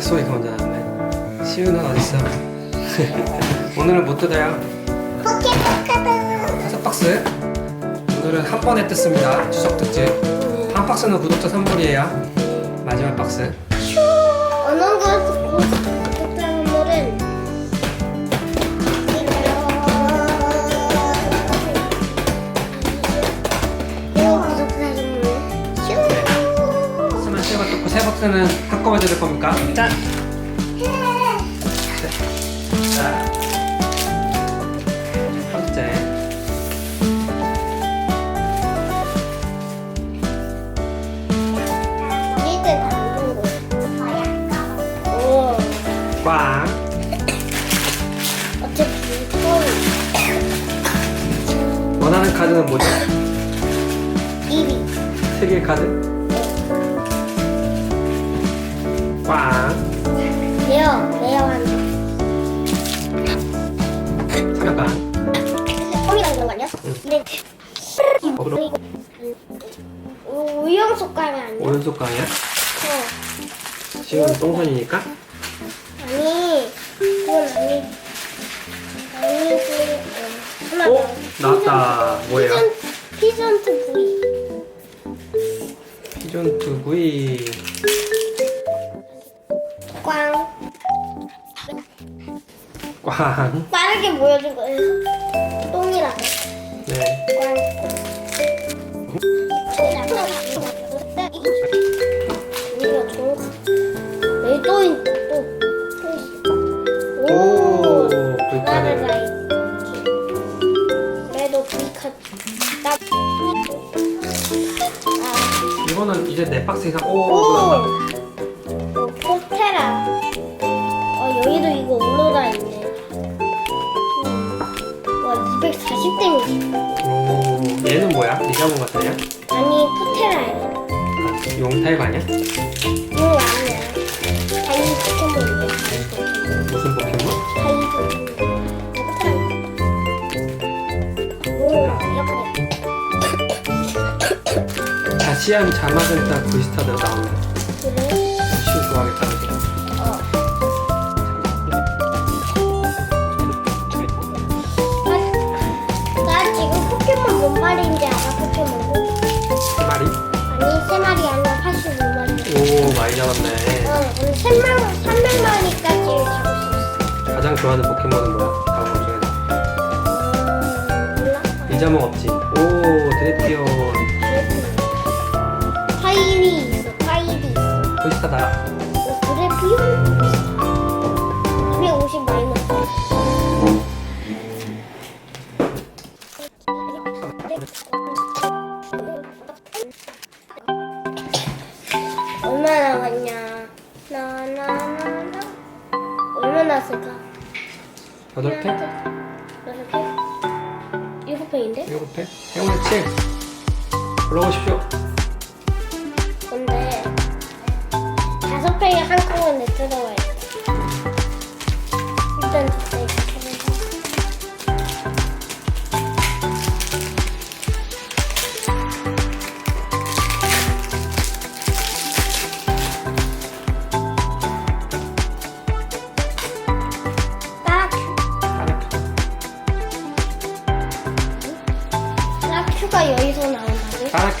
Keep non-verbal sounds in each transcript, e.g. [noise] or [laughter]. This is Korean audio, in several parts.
소리가 먼저 나네. 시우는 어딨어? [laughs] 오늘은 못 뜯어요. 포켓몬카드. 다섯 박스. 오늘은 한 번에 뜯습니다. 추석 특집. 한 박스는 구독자 선물이에요. 마지막 박스. 어느 곳 구독자 선물은 이거 구독자 선물. 세고 뜯고 세 박스는 한꺼번에 뜯을 겁니까? 짠! 자. 첫 번째. 꽝. 원하는 카드는 뭐죠? 1위. 세 개의 카드. 꽝. 레어, 레어 한 거. 잠깐. 홈이랑 그런 거 아니야? 근데 어, 그럼 우영 속가이 아니야? 오른쪽 꽝이야? 어. 지금 똥손이니까? 아니, 그건 아니. 아니, 그, 어, 하나 오! 더. 나왔다. 뭐예요? 피전, 피전트 V. 피존 두 구이. 꽝. 꽝. 빠르게 보여준 거에서 똥이라고. 네. 꽝. 우리가 좋은 거. 여기 또 있, 또. 또 있어. 오, 나를 불카드. 라이트. 그래도 불카. 나. 아. 이거는 이제 네 박스 이상. 오, 오! 240 데미지. 오, 얘는 뭐야? 리자몽 같아요? 아니, 포테라야. 아, 용 타입 아니야? 이거 아니야. 다이 포켓몬이야. 무슨 포켓몬? 다이 포켓몬. 오, 예쁘게. 자시안 자마센타 브이스타드 나오네. 오, 많이 잡았네. 어, 오늘 3만, 300마리까지 잡을 수 있어. 가장 좋아하는 포켓몬은 뭐야? 다음. 음, 몰라? 리자몽 없지? 오, 드레티온. 파이리 있어, 파이리 있어. 브이스타다. 여덟 개? 여섯 개? 일곱 팩인데? 일곱 개? 행운의 7. 불러보십시오. 근데 다섯 팩에 한꺼번에 들어와야 돼. 일단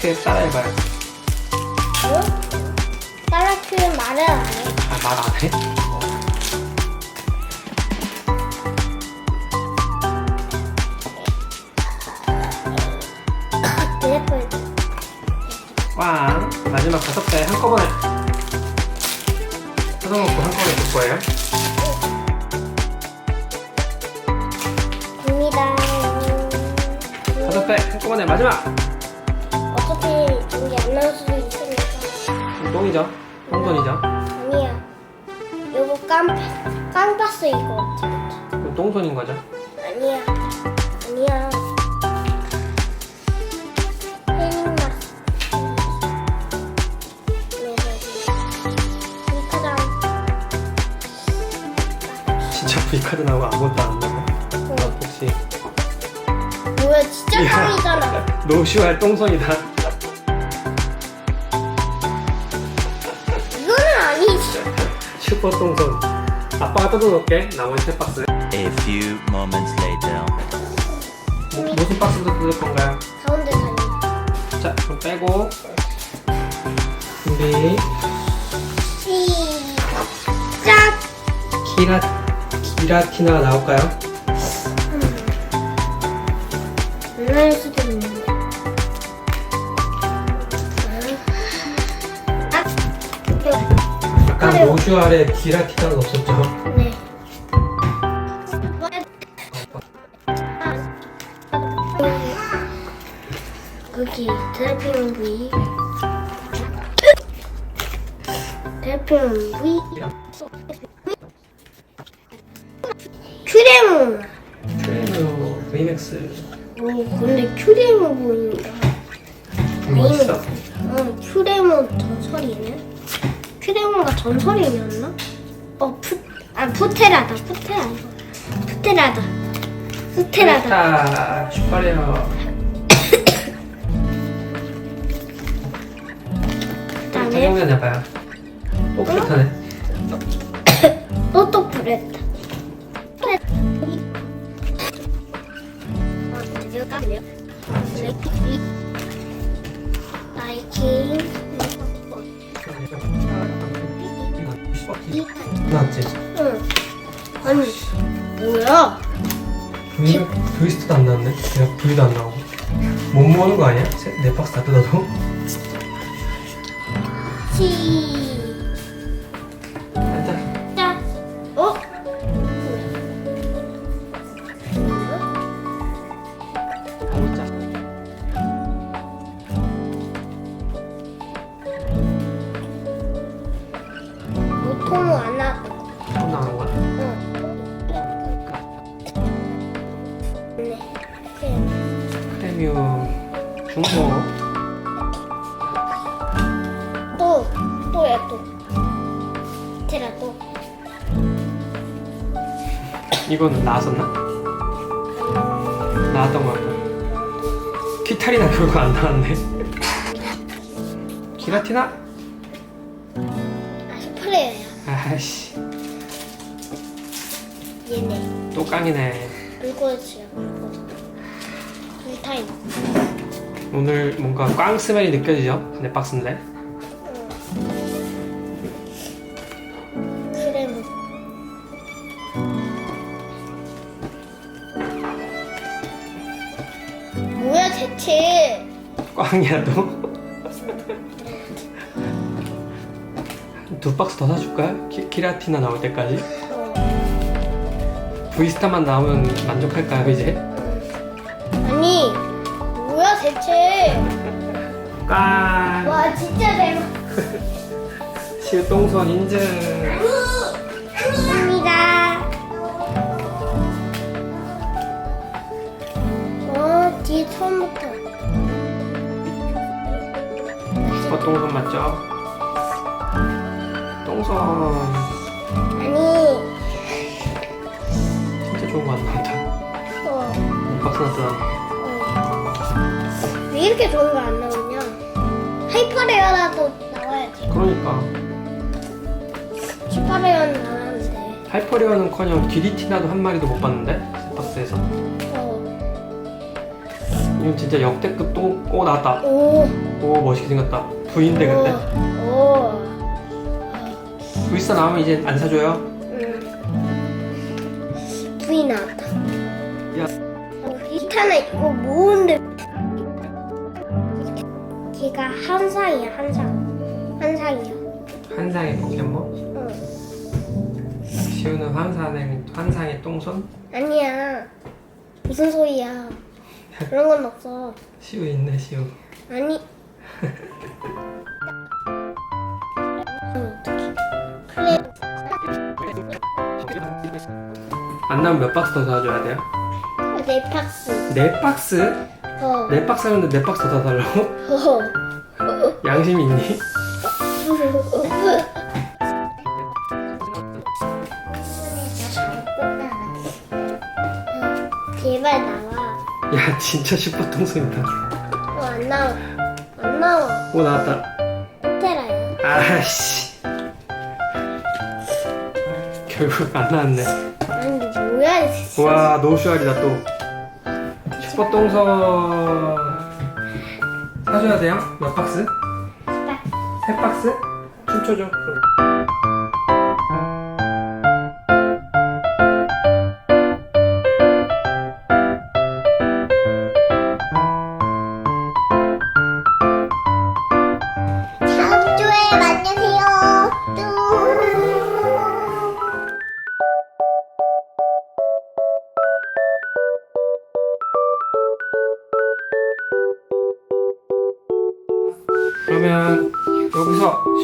까라크에 따라해봐요. 응? 따라큐 말을 안 해. 아, 말 안 해? 예뻐요. 꽝. 마지막 다섯 개 한꺼번에. 뜯어놓고 한꺼번에 줄 거예요. 입니다. 다섯 개 한꺼번에 마지막. 여기 안 나올 수도 있으니까. 똥이죠? 똥손이죠? 아니야. 요거 깜, 깜봤어, 이거. 그럼 똥손인 거죠? 아니야. 아니야. 진짜 V카드 나오고 아무것도 안 나와. 어, 혹시 뭐야, 진짜 이야. 깡이잖아. 노슈할 똥손이다. 슈퍼 똥손. 아빠가 뜯어놓을게. 나머지 세 박스. A few moments later. 뭐, 무슨 박스도 뜯을 건가요? 가운데. 자, 그럼 빼고. 준비. 시작. 기라, 기라티나가 나올까요? 안나 아까 그래요. 로슈 아래 기라티나가 없었죠? 네. 거기 대표용 부위. 대표용 부위. 큐레모. 트레이너 VMAX. 오, 근데 큐레모 보인다. 뭐 있어? 어, 전설이었나? 어, 푸, 아, 푸테라다, 푸테라. 푸테라다. 푸테라다. 그다음에 해봐요. 불타네. 또 또 브레타. 나이키. 맞지? 응. 아니, 뭐야? V, V스트도 안 나왔네? 그냥 V도 안 나오고. 못 모으는 거 아니야? 세- 네 박스 다 뜯어도? 앉 나오는 거야? 프리미엄 중고. 또, 또야 또. 테라 또. 이건 나왔었나? 나왔던 거 같고. 키탈이나 결국 안 나왔네. [laughs] 기라티나? 아, 슈퍼레어야. 아이씨. 얘네. 또 깡이네. 물고지야, 물고지. 불타임. 오늘 뭔가 꽝 스멜이 느껴지죠? 네 박스인데. 크레모. 뭐야, 대체. 꽝이야 또. 두 박스 더 사줄까요? 키, 키라티나 나올 때까지? 어. 브이스타만 나오면 만족할까요 이제? 아니, 뭐야, 대체. 꽝! 와, 진짜 대박. [laughs] 똥손 인증! 입니다. 어, 뒤에 처음부터. 어, 똥손 맞죠? 똥손 아니, 좋은 거 안 나온다 어, 이 박스 나왔잖아 어. 왜 이렇게 좋은 거 안 나오냐? 하이퍼레어라도 나와야지. 그러니까 슈퍼레어는 나왔는데. 하이퍼리어는커녕 기리티나도 한 마리도 못 봤는데 이 박스에서 어. 이건 진짜 역대급 똥... 오 나왔다 오. 오 멋있게 생겼다 V인데 근데 오. V스타 나오면 이제 안 사줘요? 어, 이타나 이거 뭐인데? 걔가 한상이야 한상. 한상이야. 한상의 포켓몬? 응. 시우는 환상의, 환상의 똥손? 아니야. 무슨 소리야? 그런 건 없어. 시우 있네 시우 아니. 그래. 나오면 몇 박스 더 사줘야 돼요? 네 박스. 네 박스? 어. 네 박스 하는데 네 박스 더 사달라고? 어. 양심이 있니? 제발 나와. 야 진짜 슈퍼 똥손이다 어, 안 나와. 안 나와. 오 나왔다 호텔아야. 아씨 결국 안 나왔네. 아니 이게 뭐야 이게. 와 노슈알이다 또. 슈퍼 똥서 사줘야 돼요? 몇 박스? 세 박스? 춤춰줘. 다음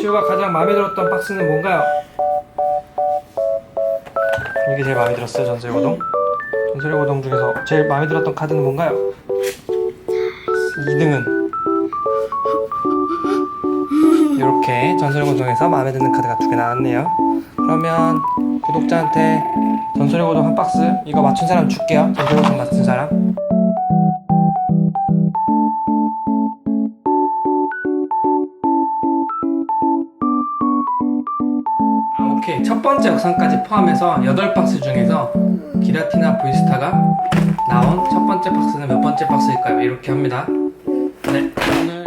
시우가 가장 마음에 들었던 박스는 뭔가요? 이게 제일 마음에 들었어요 전설의 고동? 전설의 고동 중에서 제일 마음에 들었던 카드는 뭔가요? 2등은? 이렇게 전설의 고동에서 마음에 드는 카드가 두 개 나왔네요. 그러면 구독자한테 전설의 고동 한 박스 이거 맞춘 사람 줄게요. 전설의 고동 맞춘 사람 첫 번째 영상까지 포함해서 8박스 중에서 기라티나 브이스타가 나온 첫 번째 박스는 몇 번째 박스일까요? 이렇게 합니다. 네. 오늘